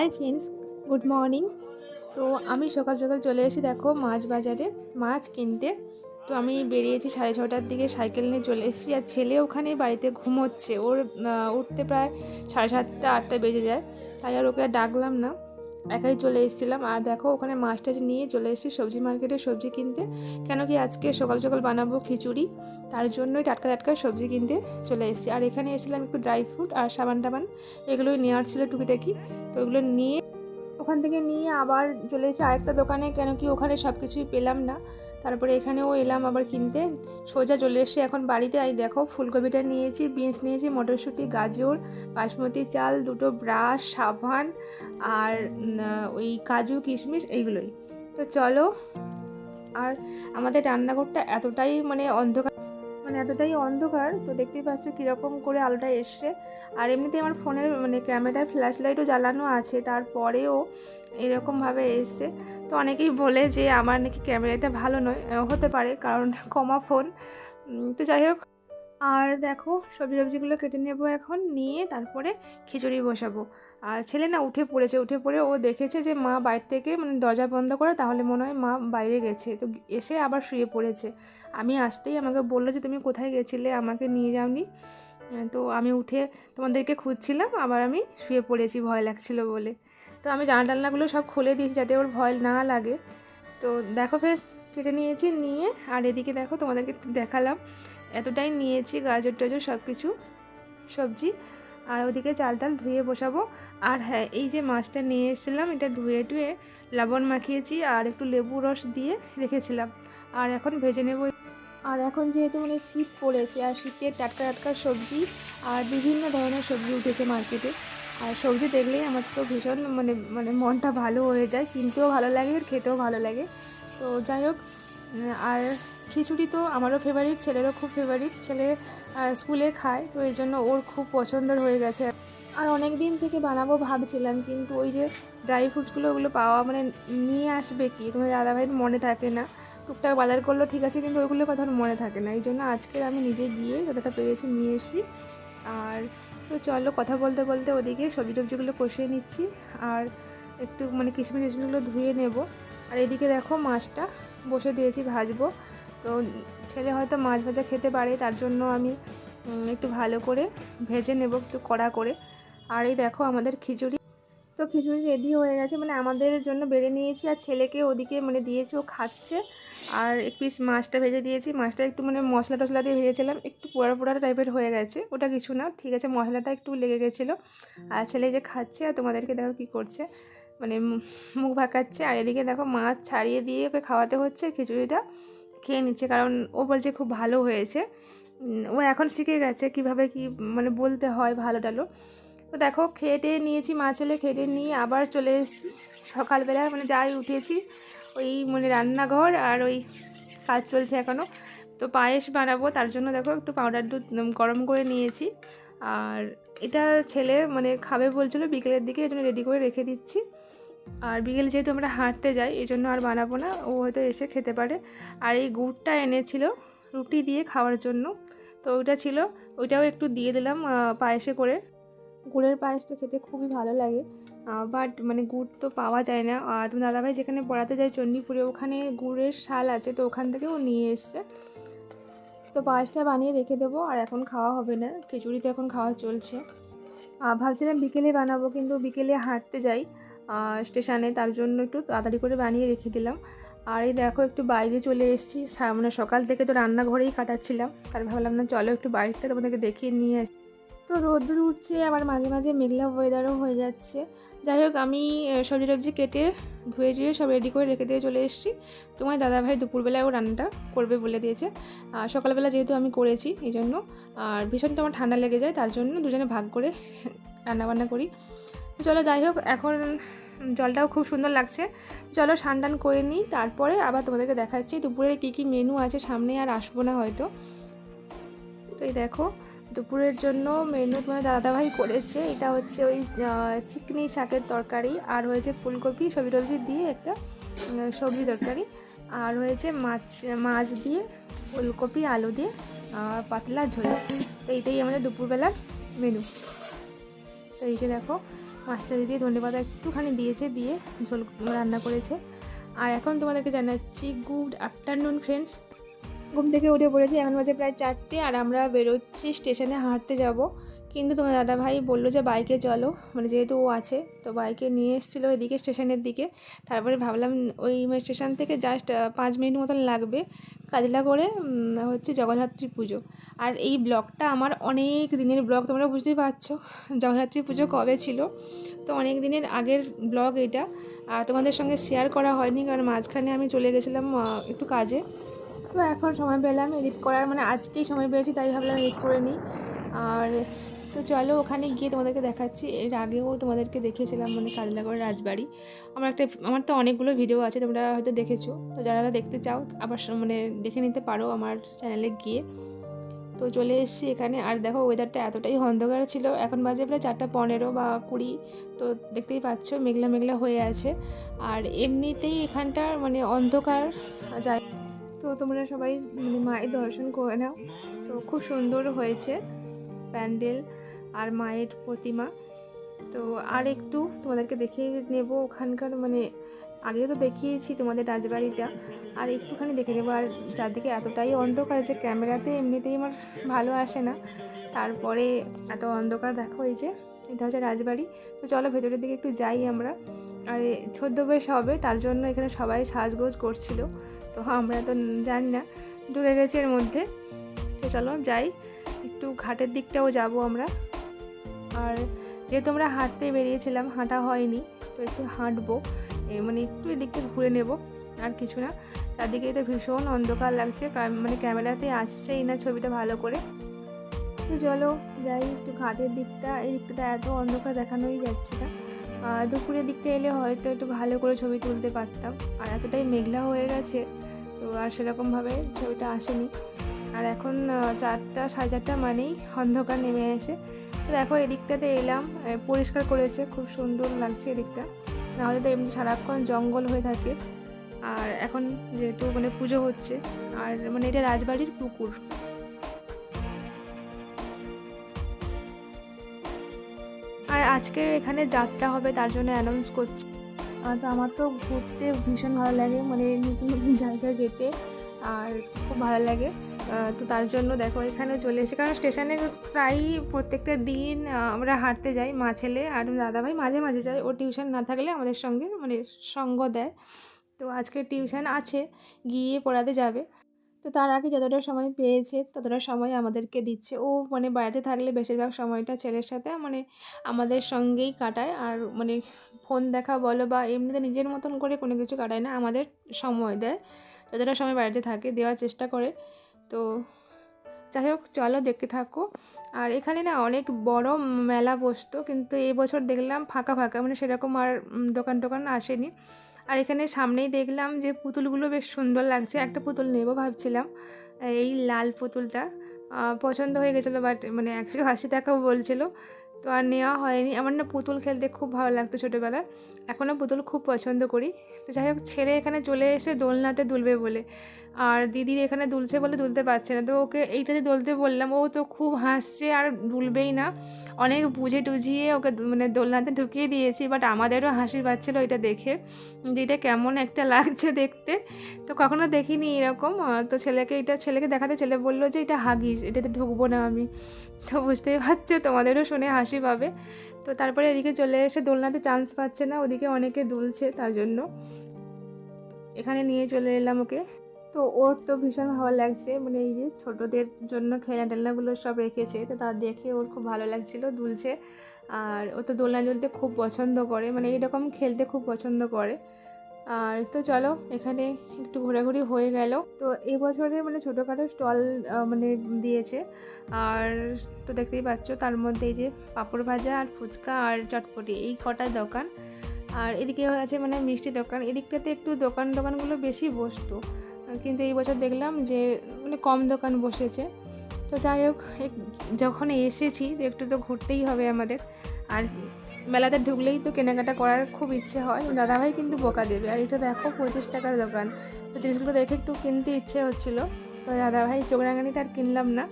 Hi friends, good morning. তো আমি সকাল সকাল চলে এসে দেখো মাছ বাজারে মাছ কিনতে। তো আমি বেরিয়েছি সাড়ে ছটার দিকে, সাইকেল নিয়ে চলে এসেছি। আর ছেলে ওখানে বাড়িতে ঘুমোচ্ছে। ওর উঠতে প্রায় সাড়ে সাতটা, আটটা বেজে যায়। তাই আর ওকে ডাকলাম না। একাই চলে এসেছিলাম। আর দেখো, ওখানে মাছ টাছ নিয়ে চলে এসেছি সবজি মার্কেটে সবজি কিনতে। কেন কি আজকে সকাল সকাল বানাবো খিচুড়ি। তার জন্যই টাটকা টাটকা সবজি কিনতে চলে এসেছি। আর এখানে এসেছিলাম একটু ড্রাই ফ্রুট আর সাবান টাবান। এগুলোই নেওয়ার ছিল টুকিটাকি। তো ওগুলো নিয়ে ওখান থেকে নিয়ে আবার চলে এসে আরেকটা দোকানে। কেন কি ওখানে সব কিছুই পেলাম না। তারপরে এখানেও এলাম আবার কিনতে। সোজা চলে এসে এখন বাড়িতে আই দেখো ফুলকপিটা নিয়েছি, বিনস নিয়েছি, মটরশুঁটি, গাজর, বাসমতি চাল, দুটো ব্রাশ, সাবান আর ওই কাজু, কিশমিশ এইগুলোই। তো চলো, আর আমাদের রান্নাঘরটা এতটাই মানে অন্ধকার মানে এতটাই অন্ধকার, তো দেখতেই পাচ্ছ কীরকম করে আলোটা এসছে। আর এমনিতে আমার ফোনের মানে ক্যামেরার ফ্ল্যাশ লাইটও জ্বালানো আছে, তারপরেও এরকমভাবে এসছে। তো অনেকেই বলে যে, আমার নাকি ক্যামেরাটা ভালো নয়। হতে পারে, কারণ কমা ফোন। তো যাই হোক। আর দেখো, সবজি সবজিগুলো কেটে নেব এখন, নিয়ে তারপরে খিচুড়ি বসাবো। আর ছেলে না উঠে পড়েছে, উঠে পড়ে ও দেখেছে যে, মা বাইরে থেকে মানে দরজা বন্ধ করে, তাহলে মনে হয় মা বাইরে গেছে। তো এসে আবার শুয়ে পড়েছে। আমি আসতেই আমাকে বলল যে, তুমি কোথায় গেছিলে? আমাকে নিয়ে যাওনি? তো আমি উঠে তোমাদেরকে খুঁজছিলাম, আবার আমি শুয়ে পড়েছি, ভয় লাগছিল বলে। তো আমি জানা টালনাগুলো সব খুলে দিয়েছি যাতে ওর ভয় না লাগে। তো দেখো ফের কেটে নিয়েছি, নিয়ে আর এদিকে দেখো তোমাদেরকে দেখালাম। এতটাই নিয়েছি গাজর টাজর সব কিছু সবজি। আর ওদিকে চাল টাল ধুয়ে বসাবো। আর হ্যাঁ এই যে মাছটা নিয়ে এসেছিলাম, এটা ধুয়ে টুয়ে লবণ মাখিয়েছি আর একটু লেবু রস দিয়ে রেখেছিলাম। আর এখন ভেজে নেব। আর এখন যেহেতু মানে শীত পড়েছে, আর শীতের টাটকা টাটকা সবজি আর বিভিন্ন ধরনের সবজি উঠেছে মার্কেটে আর সবজি দেখলেই আমার তো ভীষণ মানে মানে মনটা ভালো হয়ে যায়, কিনতেও ভালো লাগে আর খেতেও ভালো লাগে। তো যাই হোক আর খিচুড়ি তো আমারও ফেভারিট ছেলেরও খুব ফেভারিট ছেলে স্কুলে খায়, তো এই জন্য ওর খুব পছন্দের হয়ে গেছে। আর অনেক দিন থেকে বানাবো ভাবছিলাম, কিন্তু ওই যে ড্রাই ফ্রুটসগুলো ওগুলো পাওয়া মানে নিয়ে আসবে কি? তোমার দাদাভাইয়ের মনে থাকে না। টুকটাক বাজার করল ঠিক আছে, কিন্তু ওইগুলোর কথা মনে থাকে না। এই জন্য আজকে আমি নিজে গিয়ে যতটা পেরেছি নিয়ে এসেছি। আর তো চলো কথা বলতে বলতে ওদিকে সবজি টবজিগুলো কষিয়ে নিচ্ছি আর একটু মানে কিশমিশ কিশমিশগুলো ধুয়ে নেব। আর এদিকে দেখো মাছটা বসে দিয়েছি ভাজবো। তো ছেলে হয়তো মাছ ভাজা খেতে পারে, তার জন্য আমি একটু ভালো করে ভেজে নেব, একটু কড়া করে। আর এই দেখো আমাদের খিচুড়ি তো খিচুড়ি রেডি হয়ে গেছে। মানে আমাদের জন্য বেড়ে নিয়েছি আর ছেলেকে ওদিকে মানে দিয়েছি, ও খাচ্ছে। আর এক পিস মাছটা ভেজে দিয়েছি। মাছটা একটু মানে মশলা টশলা দিয়ে ভেজেছিলাম। একটু পোড়া পোড়া টাইপের হয়ে গেছে। ওটা কিছু না। ঠিক আছে, মশলাটা একটু লেগে গেছিল। আর ছেলে যে খাচ্ছে আর তোমাদেরকে দেখো কী করছে। মানে মুখ ভাকাচ্ছে। আর এদিকে দেখো মাছ ছাড়িয়ে দিয়ে ওকে খাওয়াতে হচ্ছে খিচুড়িটা। খেয়ে নিচ্ছে কারণ ও বলছে খুব ভালো হয়েছে। ও এখন শিখে গেছে কীভাবে কি মানে বলতে হয় ভালো টালো তো দেখো খেটে নিয়েছি, মা ছেলে খেটে নিয়ে আবার চলে এসেছি। সকালবেলা মানে যাই উঠেছি, ওই মানে রান্নাঘর আর ওই কাজ চলছে এখনও তো পায়েস বানাবো, তার জন্য দেখো একটু পাউডার দুধ গরম করে নিয়েছি। আর এটা ছেলে মানে খাবে বলছিল, বিকেলের দিকে এই জন্য রেডি করে রেখে দিচ্ছি। আর বিকেলে যেহেতু আমরা হাঁটতে যাই এই জন্য আর বানাবো না, ও হয়তো এসে খেতে পারে। আর এই গুড়টা এনেছিল রুটি দিয়ে খাওয়ার জন্য, তো ওইটা ছিল, ওইটাও একটু দিয়ে দিলাম পায়েসে করে। গুড়ের পায়েস তো খেতে খুবই ভালো লাগে। বাট মানে গুড় তো পাওয়া যায় না। তুমি দাদাভাই যেখানে পড়াতে যায় চণ্ডীপুরে, ওখানে গুড়ের শাল আছে, তো ওখান থেকে ও নিয়ে এসছে। তো পায়েসটা বানিয়ে রেখে দেবো, আর এখন খাওয়া হবে না। খিচুড়ি তো এখন খাওয়া চলছে। ভাবছিলাম বিকেলে বানাবো, কিন্তু বিকেলে হাঁটতে যাই স্টেশনে। তার জন্য একটু তাড়াতাড়ি করে বানিয়ে রেখে দিলাম। আর এই দেখো, একটু বাইরে চলে এসেছি। মানে সকাল থেকে তো রান্নাঘরেই কাটাচ্ছিলাম। তার ভাবলাম না, চলো একটু বাইরটা তোমাদেরকে দেখিয়ে নিয়ে তো রোদ্দুর উঠছে, আবার মাঝে মাঝে মেঘলা ওয়েদারও হয়ে যাচ্ছে। যাই হোক, আমি সবজি টবজি কেটে, ধুয়ে টুয়ে সব রেডি করে রেখে দিয়ে চলে এসেছি। তোমার দাদাভাই দুপুরবেলায় ও রান্নাটা করবে বলে দিয়েছে। আর সকালবেলা যেহেতু আমি করেছি এই জন্য আর ভীষণ তোমার ঠান্ডা লেগে যায়, তার জন্য দুজনে ভাগ করে রান্নাবান্না করি। চলো যাই হোক, এখন জলটাও খুব সুন্দর লাগছে। চলো স্নান টান করে নিই, তারপরে আবার তোমাদেরকে দেখাচ্ছি দুপুরে কী কী মেনু আছে সামনে আর আসব না হয়তো। তো এই দেখো দুপুরের জন্য মেনু তোমার দাদাভাই করেছে। এটা হচ্ছে ওই চিকনি শাকের তরকারি আর হয়েছে ফুলকপি সবজি টবজি দিয়ে একটা সবজি তরকারি। আর হয়েছে মাছ মাছ দিয়ে, ফুলকপি, আলু দিয়ে পাতলা ঝোল। তো এইটাই আমাদের দুপুরবেলার মেনু তো এই যে দেখো, মাছটা দিয়ে ধনে পাতা একটুখানি দিয়েছে, দিয়ে ঝোল রান্না করেছে। আর এখন তোমাদেরকে জানাচ্ছি গুড আফটারনুন ফ্রেন্ডস ঘুম থেকে উঠে পড়েছি এখন বাজে প্রায় চারটে আর আমরা বেরোচ্ছি স্টেশনে হাঁটতে যাব। কিন্তু তোমার দাদা ভাই বলল যে বাইকে চলো মানে যেহেতু ও আছে তো বাইকে নিয়ে এসেছিল এদিকে স্টেশনের দিকে। তারপরে ভাবলাম ওই স্টেশন থেকে জাস্ট পাঁচ মিনিট মতন লাগবে কাজলা করে হচ্ছে জগদ্ধাত্রী পুজো। আর এই ব্লগটা আমার অনেক দিনের ব্লগ তোমরা বুঝতেই পারছ জগদ্ধাত্রী পুজো কবে ছিল? তো অনেক দিনের আগের ব্লগ এটা। আর তোমাদের সঙ্গে শেয়ার করা হয়নি কারণ মাঝখানে আমি চলে গেছিলাম একটু কাজে। তো এখন সময় পেলাম এডিট করার মানে আজকেই সময় পেয়েছি, তাই ভাবলাম এডিট করে নিই। আর তো চলো ওখানে গিয়ে তোমাদেরকে দেখাচ্ছি। এর আগেও তোমাদেরকে দেখিয়েছিলাম মানে কাজলাগড় রাজবাড়ি। আমার একটা, আমার তো অনেকগুলো ভিডিও আছে, তোমরা হয়তো দেখেছ। তো যারা দেখতে চাও, আবার মানে দেখে নিতে পারো আমার চ্যানেলে গিয়ে। তো চলে এসেছি এখানে। আর দেখো ওয়েদারটা এতটাই অন্ধকার ছিল। এখন বাজে প্রায় চারটা পনেরো বা কুড়ি। তো দেখতেই পাচ্ছ, মেঘলা মেঘলা হয়ে আছে। আর এমনিতেই এখানটার মানে অন্ধকার যায় তো তোমরা সবাই মানে মায়ের দর্শন করে নাও। তো খুব সুন্দর হয়েছে প্যান্ডেল আর মায়ের প্রতিমা। তো আর একটু তোমাদেরকে দেখিয়ে নেব ওখানকার মানে আগে তো দেখিয়েছি তোমাদের রাজবাড়িটা। আর একটুখানি দেখে নেব আর চারদিকে এতটাই অন্ধকার যে ক্যামেরাতে এমনিতেই আমার ভালো আসে না। তারপরে এত অন্ধকার দেখো যে এটা হচ্ছে রাজবাড়ি। তো চলো ভেতরের দিকে একটু যাই আমরা। আর ছদ্মবেশ হবে, তার জন্য এখানে সবাই সাজগোজ করছিল। তো আমরা তো জানি না, ঢুকে গেছি এর মধ্যে। তো চলো যাই, একটু ঘাটের দিকটাও যাব আমরা। আর যেহেতু আমরা হাঁটতে বেরিয়েছিলাম, হাঁটা হয়নি, তো একটু হাঁটবো। মানে একটু এদিকটা ঘুরে নেব, আর কিছু না। চারদিকে তো ভীষণ অন্ধকার লাগছে মানে ক্যামেরাতে আসছেই না ছবিটা ভালো করে। তো চলো যাই একটু ঘাটের দিকটা, এই দিকটা এত অন্ধকার দেখানোই যাচ্ছে না। দুপুরের দিকটা এলে হয়তো একটু ভালো করে ছবি তুলতে পারতাম। আর এতটাই মেঘলা হয়ে গেছে, তো আর সেরকমভাবে ছবিটা আসেনি। আর এখন চারটা, সাড়ে চারটা মানেই অন্ধকার নেমে এসে। তো দেখো, এদিকটাতে এলাম পরিষ্কার করেছে, খুব সুন্দর লাগছে এদিকটা। নাহলে তো এমনি সারাক্ষণ জঙ্গল হয়ে থাকে। আর এখন যেহেতু মানে পুজো হচ্ছে, আর মানে এটা রাজবাড়ির পুকুর। আর আজকে এখানে যাত্রা হবে, তার জন্য অ্যানাউন্স করছি। তো আমার তো ঘুরতে ভীষণ ভালো লাগে মানে নতুন নতুন জায়গায় যেতে, আর খুব ভালো লাগে। তো তার জন্য দেখো, এখানে চলে এসেছি। কারণ স্টেশনে প্রায়ই প্রত্যেকটা দিন আমরা হাঁটতে যাই, মা ছেলে আর দাদাভাই মাঝে মাঝে যাই। ও টিউশন না থাকলে আমাদের সঙ্গে মানে সঙ্গ দেয়। তো আজকে টিউশন আছে, গিয়ে পড়াতে যাবে। তো তার আগে যতটা সময় পেয়েছে, ততটা সময় আমাদেরকে দিচ্ছে। ও মানে বাড়িতে থাকলে বেশিরভাগ সময়টা ছেলের সাথে মানে আমাদের সঙ্গেই কাটায়। আর মানে ফোন দেখা বলো বা এমনিতে নিজের মতন করে কোনো কিছু কাটায় না, আমাদের সময় দেয়। যতটা সময় বাড়িতে থাকে, দেওয়ার চেষ্টা করে। তো যাই হোক, চলো দেখতে থাকো। আর এখানে না অনেক বড় মেলা বসতো, কিন্তু এবছর দেখলাম ফাঁকা ফাঁকা মানে সেরকম আর দোকান টোকান আসেনি। আর এখানে সামনেই দেখলাম যে পুতুলগুলো বেশ সুন্দর লাগছে। একটা পুতুল নেব ভাবছিলাম, এই লাল পুতুলটা পছন্দ হয়ে গেছিল বাট মানে একশো আশি টাকাও বলছিল। তো আর নেওয়া হয়নি। আমার না পুতুল খেলতে খুব ভালো লাগতো ছোটোবেলায়। এখনও পুতুল খুব পছন্দ করি। তো যাই হোক, ছেলে এখানে চলে এসে দোলনাতে দুলবে বলে। আর দিদির এখানে দুলছে বলে দুলতে পারছে না। তো ওকে এইটাতে দুলতে বললাম, ও তো খুব হাসছে আর দুলবেই না। অনেক বুঝে টুঝিয়ে ওকে মানে দোলনাতে ঢুকিয়ে দিয়েছি বাট আমাদেরও হাসি পাচ্ছিলো এটা দেখে। যে এটা কেমন একটা লাগছে দেখতে। তো কখনো দেখিনি এরকম। তো ছেলেকে, এটা ছেলেকে দেখাতে ছেলে বলল যে, এটা হাগিস, এটাতে ঢুকবো না আমি। তো বুঝতেই পারছ, তোমাদেরও শুনে হাসি পাবে। তো তারপরে এদিকে চলে এসে দোলনাতে চান্স পাচ্ছে না, ওদিকে অনেকে দুলছে তার জন্য। এখানে নিয়ে চলে এলাম ওকে। তো ওর তো ভীষণ ভালো লাগছে মানে এই যে ছোটোদের জন্য খেলনা টেলনাগুলো সব রেখেছে, তো তা দেখে ওর খুব ভালো লাগছিল, দুলছে। আর ও তো দোলনা দুলতে খুব পছন্দ করে মানে এইরকম খেলতে খুব পছন্দ করে। আর তো চলো, এখানে একটু ঘোরাঘুরি হয়ে গেল। তো এই বছরে মানে ছোটোখাটো স্টল মানে দিয়েছে। আর তো দেখতেই পাচ্ছ, তার মধ্যে এই যে পাঁপড় ভাজা আর ফুচকা আর চটপটি, এই কটা দোকান। আর এদিকে আছে মানে মিষ্টি দোকান। এদিকটাতে একটু দোকান, দোকানগুলো বেশি বসতো। কিন্তু এই বছর দেখলাম যে মানে কম দোকান বসেছে। তো যাই হোক যখন এসেছি একটু তো ঘুরতেই হবে আমাদের। আর মেলাতে ঢুকলেই তো কেনাকাটা করার খুব ইচ্ছে হয়। দাদাভাই কিন্তু বোকা দেবে। আর এটা দেখো, পঁচিশ টাকার দোকান। তো জিনিসগুলো দেখে একটু কিনতে ইচ্ছে হচ্ছিল। তো দাদাভাই চোখ রাঙানিতে আর কিনলাম না।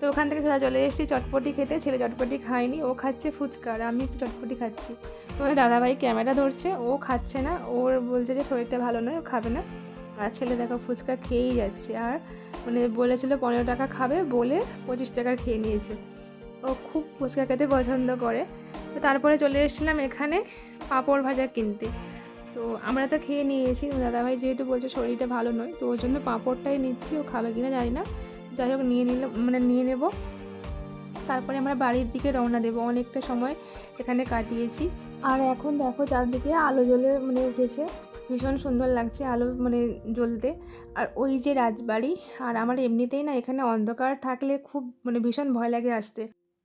তো ওখান থেকে সোজা চলে এসেছি চটপটি খেতে। ছেলে চটপটি খায়নি, ও খাচ্ছে ফুচকা আর আমি একটু চটপটি খাচ্ছি। তো দাদাভাই ক্যামেরা ধরছে, ও খাচ্ছে না। ওর বলছে যে শরীরটা ভালো নয়, ও খাবে না। আর ছেলে দেখো ফুচকা খেয়েই যাচ্ছে। আর মানে বলেছিল পনেরো টাকা খাবে বলে পঁচিশ টাকার খেয়ে নিয়েছে। ও খুব ফুচকা খেতে পছন্দ করে। তো তারপরে চলে এসেছিলাম এখানে পাঁপড় ভাজা কিনতে। তো আমরা তো খেয়ে নিয়েছি। দাদাভাই যেহেতু বলছে শরীরটা ভালো নয়, তো ওর জন্য পাঁপড়টাই নিচ্ছি। ও খাবে কিনা জানি না। যাই হোক, নিয়ে নিলে মানে নিয়ে নেব। তারপরে আমরা বাড়ির দিকে রওনা দেবো। অনেকটা সময় এখানে কাটিয়েছি। আর এখন দেখো চারদিকে আলো জ্বলে মানে উঠেছে। ভীষণ সুন্দর লাগছে আলো মানে জ্বলতে। আর ওই যে রাজবাড়ি, আর আমার এমনিতেই না এখানে অন্ধকার থাকলে খুব মানে ভীষণ ভয় লাগে আসতে।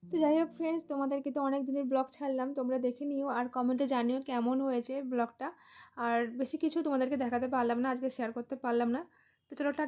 তো যাই হোক ফ্রেন্ডস তোমাদেরকে তো অনেক দিনের ব্লগ ছাড়লাম, তোমরা দেখে নিও আর কমেন্টে জানিও কেমন হয়েছে ব্লগটা আর বেশি কিছু তোমাদেরকে দেখাতে পারলাম না, আজকে শেয়ার করতে পারলাম না। তো চলো টাটা